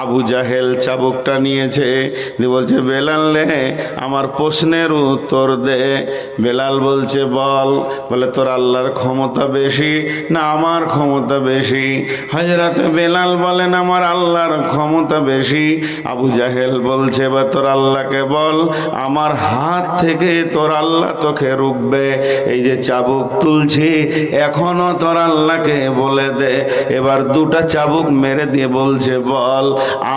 আবু জাহেল চাবুকটা নিয়েছে। দিয়ে বলছে, বেলাল রে আমার প্রশ্নের উত্তর দে। বেলাল বলছে, বল। বলে, তোর আল্লাহর ক্ষমতা বেশি না আমার ক্ষমতা বেশি? হাজরাতে বেলাল বলেন, আমার আল্লাহর ক্ষমতা বেশি। আবু জাহেল বলছে বা তোর আল্লাহকে বল, আমার হাত থেকে তোর আল্লাহ তোকে রুখবে। এই যে চাবুক তুলছি, এখনও তোর আল্লাহকে বলে দে। এবার দুটা চাবুক মেরে দিয়ে বলছে, বল।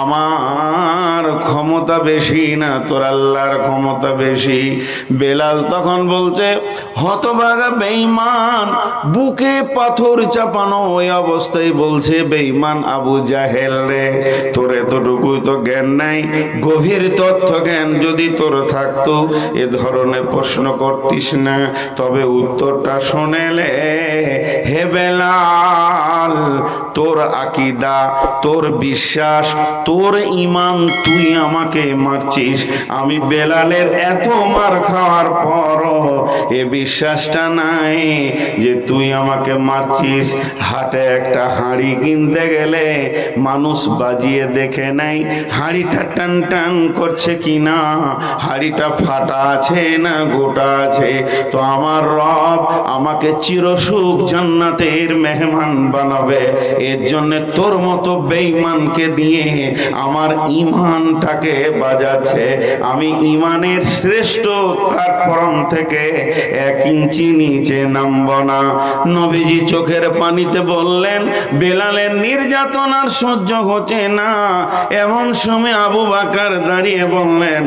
আমার ক্ষমতা বেশি না, তোর আল্লাহর ক্ষমতা বেশি। বেলাল তখন বলছে হতবাগা বেঈমান, বুকে পাথর চাপানো ওই অবস্থায় বলছে, বেঈমান আবু জাহেল রে, তোর এতটুকুই তো জ্ঞান নাই, গভীর তথ্য জ্ঞান যদি তোর থাকতো, এ ধরনের প্রশ্ন করতিস না। তবে উত্তরটা শোনেলে হে বেলাল তোর আকিদা, তোর বিশ্বাস, তোর ইমান তুই আমাকে মারছিস। আমি বেলালের এত মার খাওয়ার পর এ বিশ্বাসটা নাই যে তুই আমাকে মারছিস। হাটে একটা হাঁড়ি কিনতে গেলে মানুষ বাজিয়ে দেখে নাই হাঁড়িটা টান টান করছে কি না হাঁড়িটা ফাটা আছে না গোটা আছে। তো আমার রব আমাকে চিরসুখ জান্নাতের মেহমান বানাবে। এর জন্য তোর মতো বেঈমানকে দিয়ে আমার ইমানটাকে বাজাচ্ছে। আমি ইমানের শ্রেষ্ঠ প্ল্যাটফর্ম থেকে এক ইঞ্চি নিচে নামব না। নবীজি চোখের পানিতে বললেন, বেলালের নির্যাতন আর সহ্য হচ্ছে না। এমন সময় আবু বাকার দাঁড়িয়ে বললেন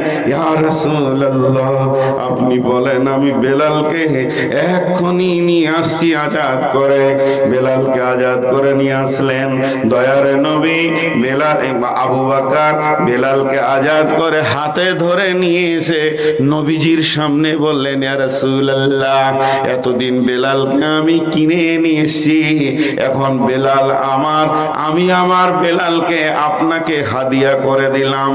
আপনি বলেন আমি বেলালকে এক্ষুনি নিয়ে আসছি আজাদ করে। বেলালকে আজাদ করে নিয়ে আসলেন দয়ার নবী বেলাল আবু বাকার বেলালকে আজাদ করে হাতে ধরে নিয়ে এসে নবীজির সামনে বললেন রাসূলুল্লাহ, এতদিন বেলালকে আমি কিনে নিয়ে এসেছি। এখন বেলাল আমার, আমি আমার বেলালকে আপনাকে হাদিয়া করে দিলাম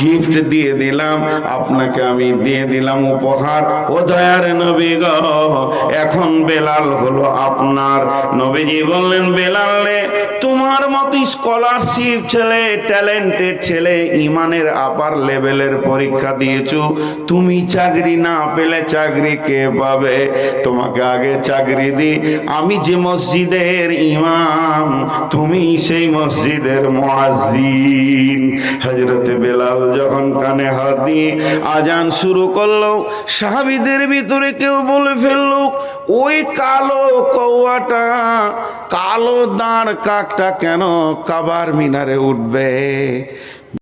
গিফট দিয়ে দিলাম, আপনাকে আমি দিয়ে দিলাম উপহার। ও দয়ার নবী গো, এখন বেলাল হলো আপনার। নবীজি বললেন, বেলাল রে তোমার মতো স্কলারশিপ ছেলে ট্যালেন্টেড ছেলে, ইমানের আপার লেভেলের পরীক্ষা দিয়েছ। তুমি চাকরি না পেলে চাকরি কে পাবে? তোমাকে আগে চাকরি দি। আমি যে মসজিদের ইমাম, তুমি সেই মসজিদের মুয়াজ্জিন। হযরতে বেলাল যখন কানে হাত দিয়ে আজান শুরু করল, সাহাবিদের ভিতরে কেউ বলে ফেলল, ওই কালো কৌয়াটা, কালো দাঁড় কাকটা কেন কাবার মিনারে উঠবে?